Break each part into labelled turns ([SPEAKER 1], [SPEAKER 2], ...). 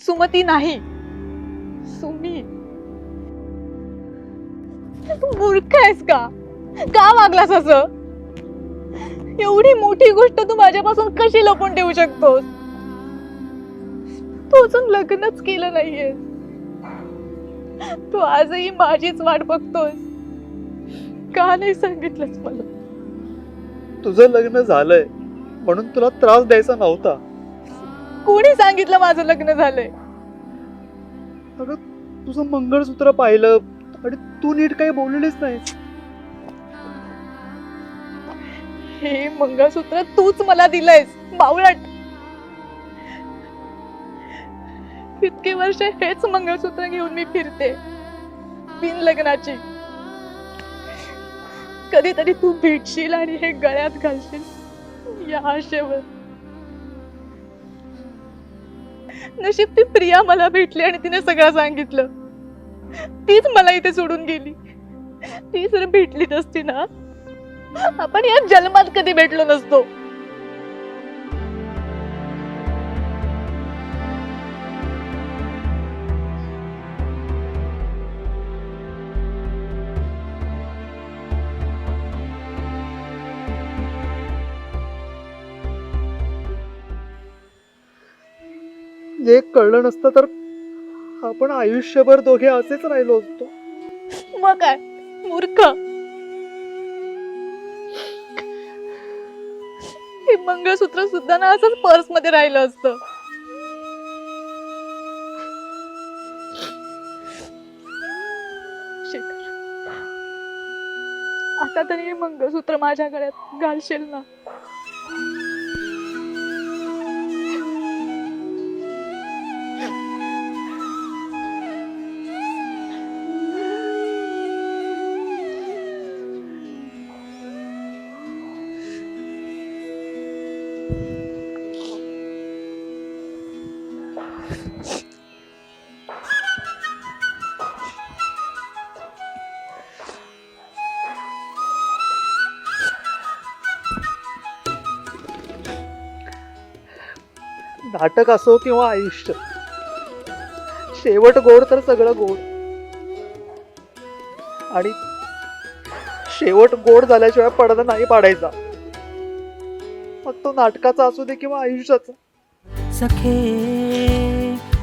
[SPEAKER 1] सुमती नाही. सुमी. तू मूर्ख आहेस का? का वागलास असं? एवढी मोठी गोष्ट तू माझ्यापासून कशी लपून ठेवू शकतोस? तू अजून लग्नच केलं नाहीये. तू आजही माझीच वाट बघतोस. का नाही सांगितलंस मला?
[SPEAKER 2] तुझं लग्न झालंय म्हणून तुला त्रास द्यायचा नव्हता.
[SPEAKER 1] कोणी सांगितलं माझं लग्न झालंय?
[SPEAKER 2] अगं तुझं मंगळसूत्र पाहिलं आणि तू नीट काही बोललेलीच नाही
[SPEAKER 1] हे मंगळसूत्र तूच मला दिलंयस बावळट. इतके वर्ष हेच मंगळसूत्र घेऊन मी फिरते बिन लग्नाची कधीतरी तू भेटशील आणि हे गळ्यात घालशील या आशेवर. नशीब ती प्रिया मला भेटली आणि तिने सगळं सांगितलं. तीच मला इथे सोडून गेली. ती जर भेटलीच असती ना आपण या जन्मात कधी भेटलो नसतो.
[SPEAKER 2] म्हणजे जे कळलं नसतं तर आपण आयुष्यभर दोघे असेच राहिलो असतो
[SPEAKER 1] मग काय? मूर्ख. हे मंगळसूत्र सुद्धा ना असंच पर्समध्ये राहिलं असतं. शेखर आता तरी हे मंगळसूत्र माझ्या गळ्यात घालशील ना?
[SPEAKER 2] नाटक असो किंवा आयुष्य शेवट गोड तर सगळं गोड. आणि शेवट गोड झाल्याशिवाय पडदा नाही पाडायचा. मग तो नाटकाचा असू दे किंवा आयुष्याचा.
[SPEAKER 3] सखे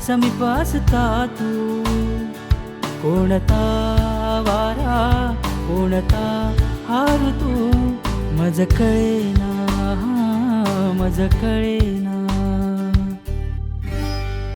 [SPEAKER 3] समीप असता तू. कोणता वारा कोणता हार तू मज कळेना मज कळेना.